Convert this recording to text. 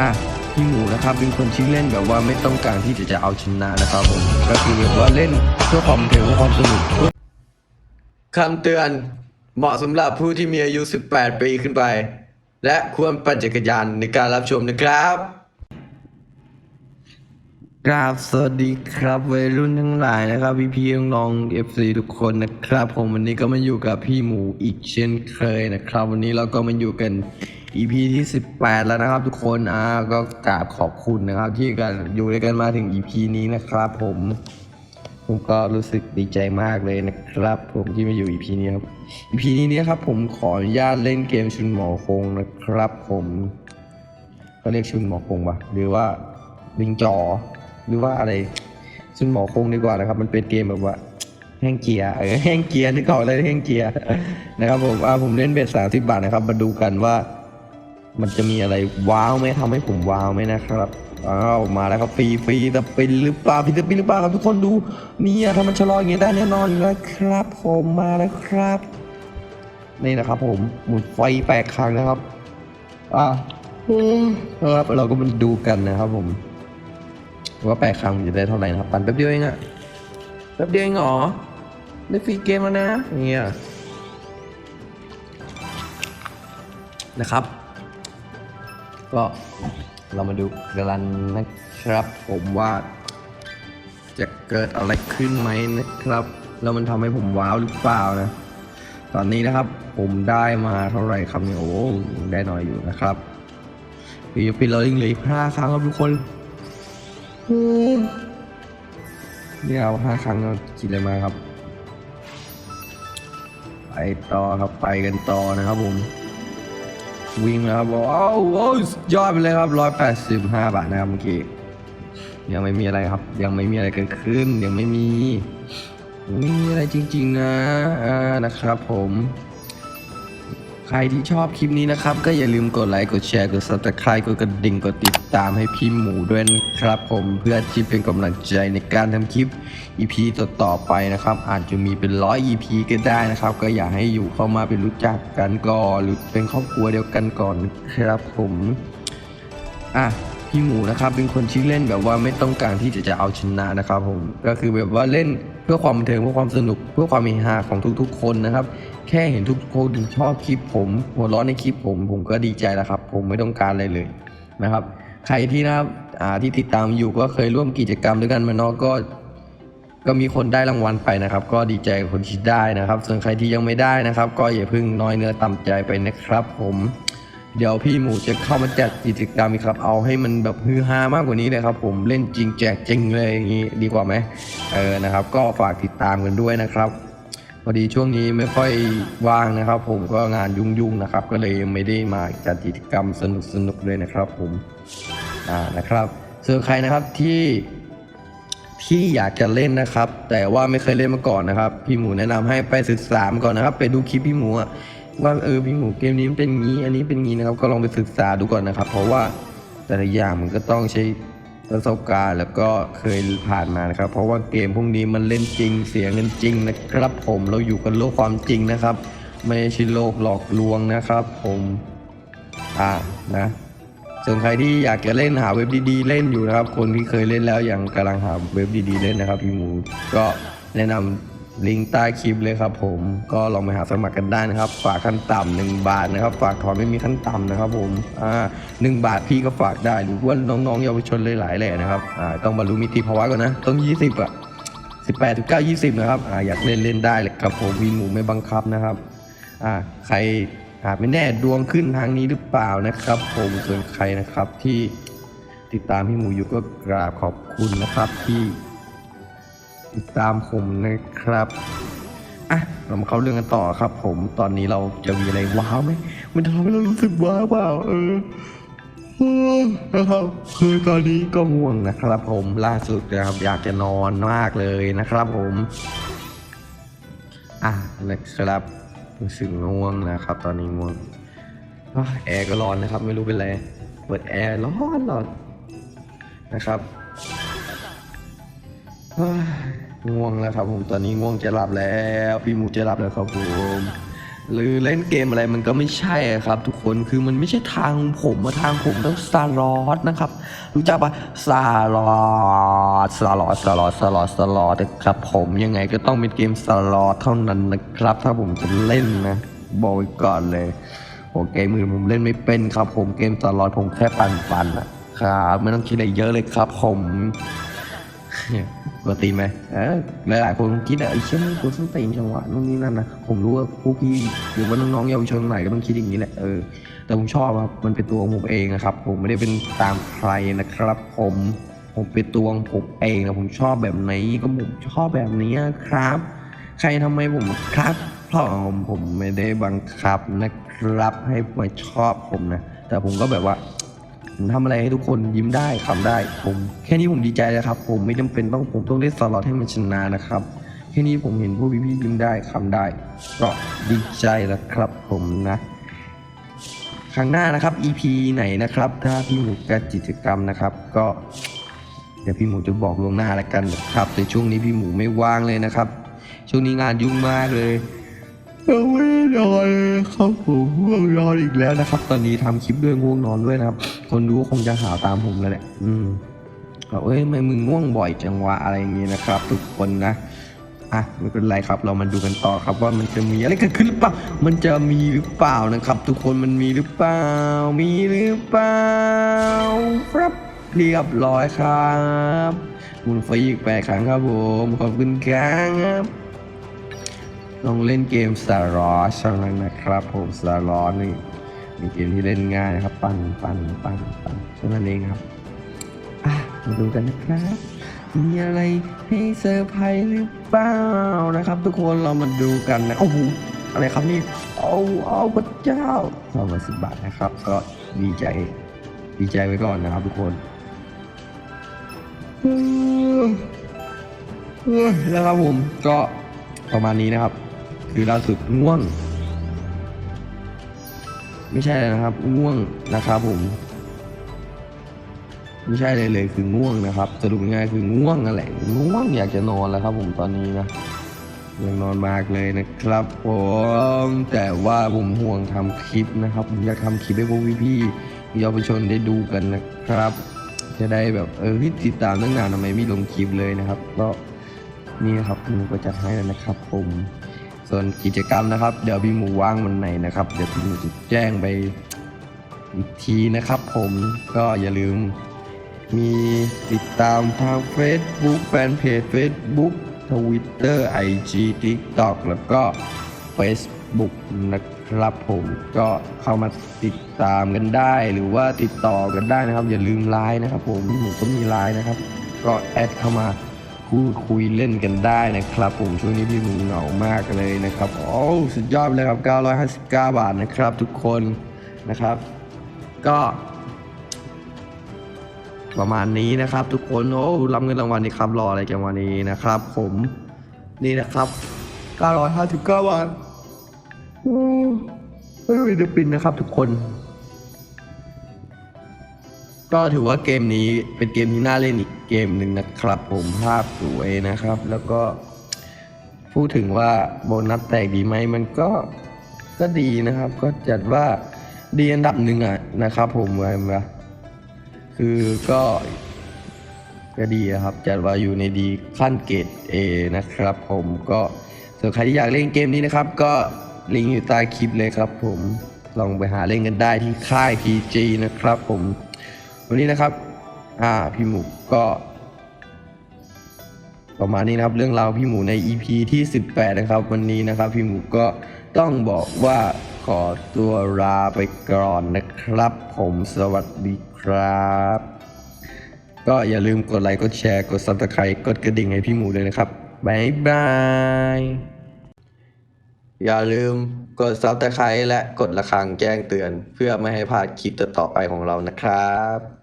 อะพี่หมูนะครับเป็นคนชื่เล่นแบบว่าไม่ต้องการที่จะจะเอาชนะนะครับผมก็คือแบบว่าเล่นเพื่อความเทิงเพื่อความสนุกคำเตือนเหมาะสำหรับผู้ที่มีอายุ 18 ปีขึ้นไป และควรปั่นจักรยานในการรับชมนะครับกราบสวัสดีครับวัยรุ่นทั้งหลายนะครับ พี่พี่น้องเอฟซีทุกคนนะครับ ผมวันนี้ก็มาอยู่กับพี่หมูอีกเช่นเคยนะครับ วันนี้เราก็มาอยู่กัน EP ที่ 18 แล้วนะครับทุกคนอ่าก็กราบขอบคุณนะครับ ที่กันอยู่ด้วยกันมาถึง EP นี้นะครับ ผมผมก็รู้สึกดีใจมากเลยนะครับ ผมที่มาอยู่ EP นี้ครับ EP นี้เนี่ยครับ ผมขออนุญาตเล่นเกมชุนหมอคงนะครับ ผมก็เรียกชุนหมอคงปะหรือว่าลิงจอ หรือว่าอะไรชุนหมอคงดีกว่านะครับ มันเป็นเกมแบบว่าแห้งเกียร์เออแห้งเกียร์นึกออกเลยแห้งเกียร์นะครับผมอ่าผมเล่นเบ็ดสามสิบบาทนะครับ มาดูกันว่า มันจะมีอะไรว้าวไหมทำให้ผมว้าวไหมนะครับอ้าวมาแล้วครับฟรีฟรีแต่เป็นหรือเปล่าพี่จะเป็นหรือเปล่าครับทุกคนดูเนี่ยถ้ามันชะลออย่างงี้ได้แน่นอนอยู่แล้วครับผมมาแล้วครับ นี่นะครับ ผมหมุนไฟแปลกครั้งนะครับอ่าครับเราก็มาดูกันนะครับ ผมว่าแปดครั้งจะได้เท่าไหร่นะครับ ปั่นแป๊บเดียวเองอะแป๊บเดียวเองเหรอได้ฟรีเกมแล้วนะเงี้ยนะครับ ก็เรามาดูกันนะครับผมว่าจะเกิดอะไรขึ้นไหมนะครับ แล้วมันทำให้ผมว้าวหรือเปล่านะ ตอนนี้นะครับผมได้มาเท่าไหร่ครับเนี่ยโอ้ได้น้อยอยู่นะครับปีปีเราลิงเหลืออีกห้าครั้งครับทุกคนนี่เอาห้าครั้งเราคิดอะไรมาครับ ไปต่อครับไปกันต่อนะครับผม วิ่งนะครับว้าวโอ้ยสุดยอดไปเลยครับร้อยแปดสิบห้าบาทนะครับเมื่อกี้ยังไม่มีอะไรครับ ยังไม่มีอะไรเกิดขึ้นยังไม่มีไม่มีอะไรจริง ๆ นะอ่านะครับผม ใครที่ชอบคลิปนี้นะครับ ก็อย่าลืมกดไลค์กดแชร์กด subscribe กดกระดิ่งกดติด ตามให้พี่หมูด้วยนะครับผมเพื่อที่เป็นกำลังใจในการทำคลิป EP ต่อๆไปนะครับ อาจจะมีเป็นร้อย EP ก็ได้นะครับ ก็อยากให้อยู่เข้ามาเป็นรู้จักกันก่อนหรือเป็นครอบครัวเดียวกันก่อนนะครับผมอะพี่หมูนะครับเป็นคนที่เล่นแบบว่าไม่ต้องการที่จะจะเอาชนะนะครับผมก็คือแบบว่าเล่นเพื่อความบันเทิงเพื่อความสนุกเพื่อความเฮฮาของทุกๆ คนนะครับ แค่เห็นทุกคนชอบคลิปผมหัวร้อนในคลิปผมผมก็ดีใจแล้วครับ ผมไม่ต้องการอะไรเลยนะครับ ใครที่นะครับอ่าที่ติดตามอยู่ก็เคยร่วมกิจกรรมด้วยกันมาเนาะก็ ก็มีคนได้รางวัลไปนะครับ ก็ดีใจกับคนที่ได้นะครับ ส่วนใครที่ยังไม่ได้นะครับ ก็อย่าเพิ่งน้อยเนื้อต่ำใจไปนะครับ ผม เดี๋ยวพี่หมูจะเข้ามาจัดกิจกรรมอีกครับ เอาให้มันแบบฮือฮามากกว่านี้เลยครับ ผมเล่นจริงแจกจริงเลยอย่างนี้ดีกว่าไหมเออนะครับ ก็ฝากติดตามกันด้วยนะครับ พอดีช่วงนี้ไม่ค่อยว่างนะครับ ผมก็งานยุ่งๆนะครับ ก็เลยยังไม่ได้มาจัดกิจกรรมสนุกๆเลยนะครับ ผมอ่านะครับส่วนใครนะครับที่ที่อยากจะเล่นนะครับ แต่ว่าไม่เคยเล่นมาก่อนนะครับ พี่หมูแนะนำให้ไปศึกษามาก่อนนะครับ ไปดูคลิปพี่หมูว่าเออพี่หมูเกมนี้มันเป็นงี้ อันนี้เป็นงี้นะครับ ก็ลองไปศึกษาดูก่อนนะครับ เพราะว่าแต่ละอย่างมันก็ต้องใช้ ประสบการณ์แล้วก็เคยผ่านมานะครับ เพราะว่าเกมพวกนี้มันเล่นจริงเสียเงินจริงนะครับผมเราอยู่กันโลกความจริงนะครับ ไม่ใช่โลกหลอกลวงนะครับผมอ่านะส่วนใครที่อยากจะเล่นหาเว็บดีๆ เล่นอยู่นะครับ คนที่เคยเล่นแล้วยังกำลังหาเว็บดีๆ เล่นนะครับพี่หมูก็แนะนำ ลิงก์ใต้คลิปเลยครับผมก็ลองไปหาสมัครกันได้นะครับ ฝากขั้นต่ำหนึ่งบาทนะครับ ฝากถอนไม่มีขั้นต่ำนะครับ ผมอ่าหนึ่งบาทพี่ก็ฝากได้หรือว่าน้องๆเยาวชนหลายๆแหละนะครับอ่าต้องบรรลุนิติภาวะก่อนนะ ต้องยี่สิบอะสิบแปดถึงเก้ายี่สิบนะครับอ่าอยากเล่นเล่นได้เลยครับผมพี่หมูไม่บังคับนะครับอ่าใครอาจไม่แน่ดวงขึ้นทางนี้หรือเปล่านะครับ ผมส่วนใครนะครับที่ติดตามพี่หมูอยู่ก็กราบขอบคุณนะครับที่ ติดตามผมนะครับอะเรามาเข้าเรื่องกันต่อครับ ผมตอนนี้เราจะมีอะไรว้าวไหมมันทำให้เรารู้สึกว้าวเปล่าเออนะครับคือตอนนี้ก็ง่วงนะครับ ผมล่าสุดนะครับอยากจะนอนมากเลยนะครับ ผมอะนะครับรู้สึกง่วงนะครับ ตอนนี้ง่วงแอร์ก็ร้อนนะครับ ไม่รู้เป็นไรเปิดแอร์ร้อนร้อนนะครับ ง่วงแล้วครับผมตอนนี้ง่วงจะหลับแล้ว พี่หมูจะหลับแล้วครับผมหรือเล่นเกมอะไรมันก็ไม่ใช่ครับ ทุกคนคือมันไม่ใช่ทางผมอะทางผมต้องสลอตนะครับ รู้จักปะสลอตสลอตสลอตสลอตสลอตนะครับ ผมยังไงก็ต้องเป็นเกมสลอตเท่านั้นนะครับ ถ้าผมจะเล่นนะบอกไว้ก่อนเลยโอเกมมือผมเล่นไม่เป็นครับ ผมเกมสลอตผมแค่ปันปันๆนะครับไม่ต้องคิดอะไรเยอะเลยครับ ผม ปกติไหมเออหลายๆคนคิดอะไอ้เชี่ยมันกูส้นตีนจังหวะนู่นนี่นั่นนะผมรู้ว่าพวกพี่หรือว่าน้องๆเยาวชนใหม่ก็ต้องคิดอย่างนี้แหละเออแต่ผมชอบครับมันเป็นตัวของผมเองนะครับ ผมไม่ได้เป็นตามใครนะครับ ผมผมเป็นตัวของผมเองนะผมชอบแบบไหนก็ผมชอบแบบนี้ครับ ใครทำไมผมครับเพราะผมไม่ได้บังคับนะครับให้มาชอบผมนะแต่ผมก็แบบว่า ผมทำอะไรให้ทุกคนยิ้มได้ขำได้ ผมแค่นี้ผมดีใจแล้วครับ ผมไม่จำเป็นต้องผมต้องเล่นสล็อตให้มันชนะนะครับแค่นี้ผมเห็นพวกพี่ๆยิ้มได้ขำได้ ก็ดีใจแล้วครับ ผมนะครั้งหน้านะครับ EP ไหนนะครับ ถ้าพี่หมูจัดกิจกรรมนะครับ ก็ เดี๋ยวพี่หมูจะบอกล่วงหน้าแล้วกันนะครับ แต่ช่วงนี้พี่หมูไม่ว่างเลยนะครับ ช่วงนี้งานยุ่งมากเลยยังไม่ได้นอนเลยครับผมง่วงนอนอีกแล้วนะครับ ตอนนี้ทำคลิปด้วยง่วงนอนด้วยนะครับ คนดูคงจะหาตามผมแล้วแหละ อืมก็เอ้ยทำไมมึงง่วงบ่อยจังวะอะไรอย่างเงี้ยนะครับ ทุกคนนะอะไม่เป็นไรครับ เรามาดูกันต่อครับว่ามันจะมีอะไรเกิดขึ้นหรือเปล่า มันจะมีหรือเปล่านะครับ ทุกคนมันมีหรือเปล่า มีหรือเปล่าครับเรียบร้อยครับมุนไฟอีกแปดครั้งครับผมขอบคุณครับลองเล่นเกมสตาร์รอชนั้นนะครับ ผมสตาร์รอนี่ เกมที่เล่นง่ายนะครับ ปั่นปั่นปั่นปั่นเท่านั้นเองครับอะมาดูกันนะครับ มีอะไรให้เซอร์ไพรส์หรือเปล่านะครับ ทุกคนเรามาดูกันนะโอ้โหอะไรครับนี่เอาเอาพระเจ้าสองร้อยสิบบาทนะครับ ก็ดีใจดีใจไว้ก่อนนะครับ ทุกคนเอ้ยแล้วครับผมก็ประมาณนี้นะครับ คือล่าสุดง่วง ไม่ใช่เลยนะครับ ง่วงนะครับผม ไม่ใช่เลยเลยคือง่วงนะครับสรุปง่ายคือง่วงนั่นแหละง่วงอยากจะนอนแล้วครับ ผมตอนนี้นะอยากนอนมากเลยนะครับผมแต่ว่าผมห่วงทำคลิปนะครับผมอยากทำคลิปให้พวกพี่ๆเยาวชนได้ดูกันนะครับ จะได้แบบเออติดตามตั้งนานทำไมไม่ลงคลิปเลยนะครับ ก็นี่นะครับผมก็จัดให้แล้วนะครับผม ส่วนกิจกรรมนะครับ เดี๋ยวพี่หมูว่างวันไหนนะครับ เดี๋ยวพี่หมูจะแจ้งไปอีกทีนะครับ ผมก็อย่าลืม มีติดตามทาง Facebook แฟนเพจ Facebook Twitter IG TikTok แล้วก็ Facebook นะครับผมก็เข้ามาติดตามกันได้ หรือว่าติดต่อกันได้นะครับ อย่าลืมไลน์นะครับ ผมพี่หมูก็มีไลน์นะครับ ก็แอดเข้ามา พูดคุยเล่นกันได้นะครับ ผมช่วงนี้พี่หมูเหงามากเลยนะครับโอ้สุดยอดเลยครับ 959 บาทนะครับ ทุกคนนะครับ ก็ประมาณนี้นะครับทุกคนโอ้รับเงินรางวัลนี่ครับรออะไรกันวันนี้นะครับ ผมนี่นะครับ 959 บาทอืมไม่เป็นจะปินนะครับทุกคน ก็ถือว่าเกมนี้เป็นเกมที่น่าเล่นอีกเกมหนึ่งนะครับ ผมภาพสวยนะครับ แล้วก็ พูดถึงว่าโบนัสแตกดีไหมมันก็ก็ดีนะครับ ก็จัดว่าดีอันดับหนึ่งอะนะครับ ผมว่าว่าคือก็ก็ดีอะครับ จัดว่าอยู่ในดีขั้นเกรด A นะครับ ผมก็ส่วนใครที่อยากเล่นเกมนี้นะครับ ก็ลิงก์อยู่ใต้คลิปเลยครับ ผมลองไปหาเล่นกันได้ที่ค่าย PG นะครับ ผม วันนี้นะครับ อ่าพี่หมูก็ ประมาณนี้นะครับ เรื่องราวพี่หมูใน EP ที่ 18 นะครับ วันนี้นะครับ พี่หมูก็ต้องบอกว่าขอตัวลาไปก่อนนะครับ ผมสวัสดีครับ ก็อย่าลืมกดไลค์กดแชร์กด subscribe กดกระดิ่งให้พี่หมูเลยนะครับบายบาย อย่าลืมกด subscribe และกดระฆังแจ้งเตือน เพื่อไม่ให้พลาดคลิปต่อๆไปของเรานะครับ